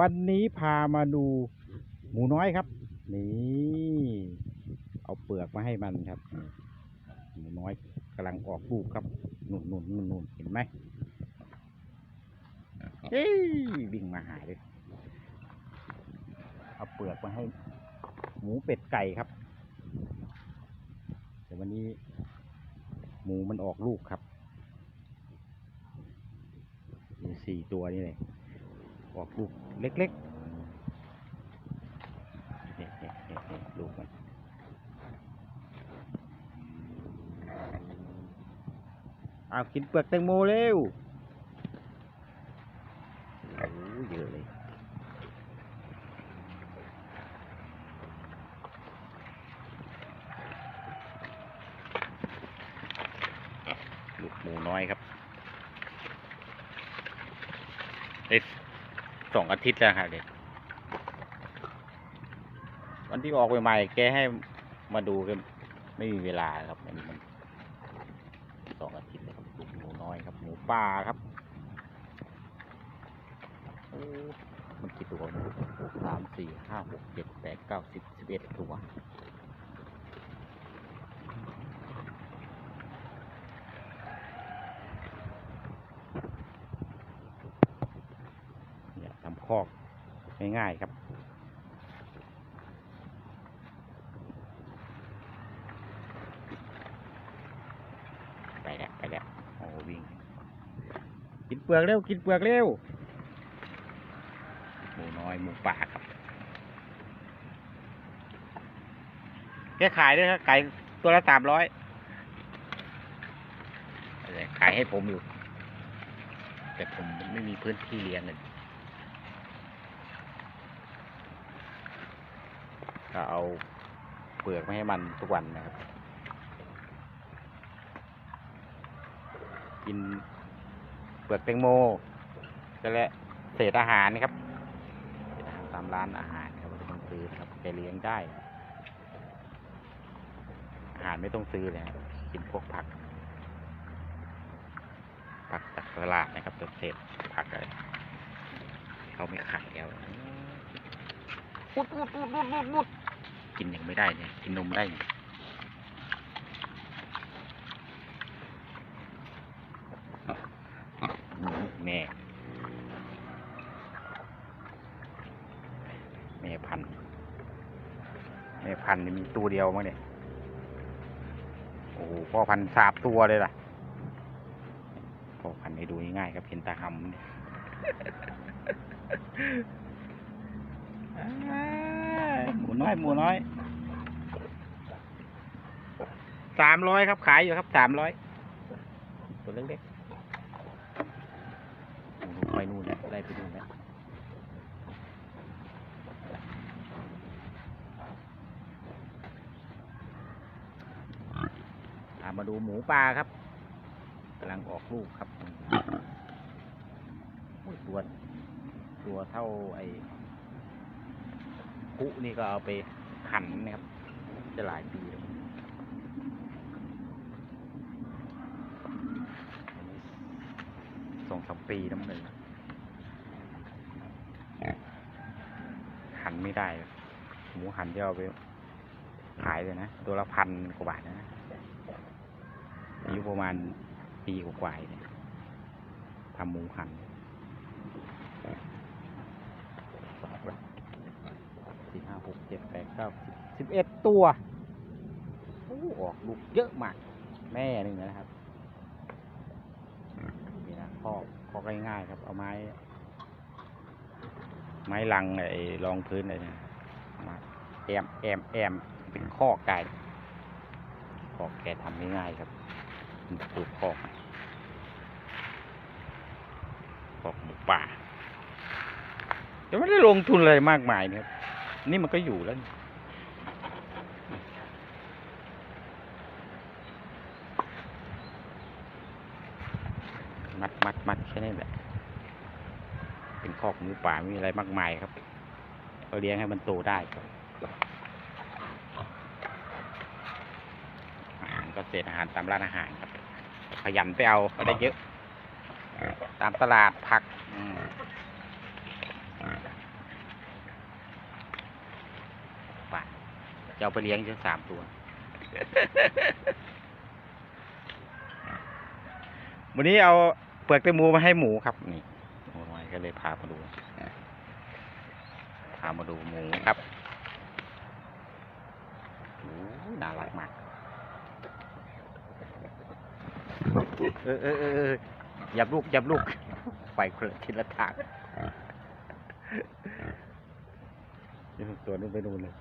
วันนี้พามาดูหมูน้อยครับ นี่ เอาเปลือกมาให้มันครับ หมูน้อยกำลังออกลูกครับหนุนหนุนหนุนนุนเห็นไหมเอ้ยวิ่งมาหาเลยเอาเปลือกมาให้ หมูเป็ดไก่ครับแต่วันนี้ หมูมันออกลูกครับมีสี่ตัวนี่เลย ออกลูกเล็กๆเนี่ยเนี่ยเนี่ยเนี่ยลูกมันเอากินเปลือกแตงโมเร็วโอ้เยอะเลยลูกหมูน้อยครับได้ สองอาทิตย์แล้วครับเด็กวันที่ออกใหม่ๆแกให้มาดูก็ไม่มีเวลาครับมันมันสองอาทิตย์เลยครับหมูน้อยครับ หมูป่าครับมันกี่ตัวสามสี่ห้าหกเจ็ดแปดเก้าสิบสิบเอ็ดตัวเนี่ยทำค อกง่ายๆครับ ไปแล้วไปแล้วโอ้วิ่ง กินเปลือกเร็ว กินเปลือกเร็ว หมูน้อยหมูป่าครับ แกขายด้วยครับไก่ตัวละสามร้อยขายให้ผมอยู่ แต่ผมไม่มีพื้นที่เลี้ยงเลย ก็เอาเปลือกไมาให้มันทุกวันนะครับ กินเปลือกแตงโมก็และเศษอาหารนะครับเศษอาหารตามร้านอาหารครับไม่ต้องซื้อนะครับแกเลี้ยงได้ อาหารไม่ต้องซื้อเลยกินพวกผัก ผักจากตลาดนะครับตัวเศษผักอะไรเขาไม่ขายแล้วมุดมุดมุดมุดมุดมุด กินยังไม่ได้เนี่ยกินนมได้เนี่ยแม่แม่พันแม่พันนี่มีตัวเดียวมั้งเนี่ยโอ้โหพ่อพันสาบตัวเลยล่ะพ่อพันธุ์ให้ดูง่ายๆครับเห็นตาหำเนี่ย น้อยหมูน้อยสามร้อยครับขายอยู่ครับสามร้อยตัวเล็กๆไปนู่นแล้ไล่ไปนู่นแล้วตามาดูหมูป่าครับกำลังออกลูกครับอุ้ยตัวตัวเท่าไอ กุนี่ก็เอาไปขันนะครับ จะหลายปีแล้วสองสามปีน้ำหนึ่งหันไม่ได้หมูหันที่เอาไปขายเลยนะ ตัวละพันกว่าบาทนะอายุประมาณปีกว่าๆเนี่ยทำหมูหัน สี่ห้าหกเจ็ดแปดเก้าสิบสิบเอ็ดตัวโอ้ออกลูกเยอะมาก แม่หนึ่งนะครับนี่นะข้อข้อง่ายๆครับ เอาไม้ ไม้ลังไอ้รองพื้นอะไรเนี่ยมาแอมแอมแอมเป็นข้อไก่ข้อแกทำง่ายๆครับมันปลูกข้อกข้อกหมูป่าจะไม่ได้ลงทุนอะไรมากมายนะครับ นี่มันก็อยู่แล้ว มัดมัดมัดแค่นี้แหละ เป็นคอกหมูป่าม่มีอะไรมากมายครับเราเลี้ยงให้มันโตได้ครับอาหารก็เศษอาหารตามร้านอาหารครับ ขยันไปเอาก็ได้เยอะ ตามตลาดผักอืม จะเอาไปเลี้ยงจนสามตัววันนี้เอาเปลือกแตงโมมาให้หมูครับนี่โอ้ยก็เลยพามาดูนะพามาดูหมูครับโอ้ยน่ารักมากเออเออเออเออหยับลูกหยับลูกไปคนละทิศละทางตัวนู้นไปนู่นเลย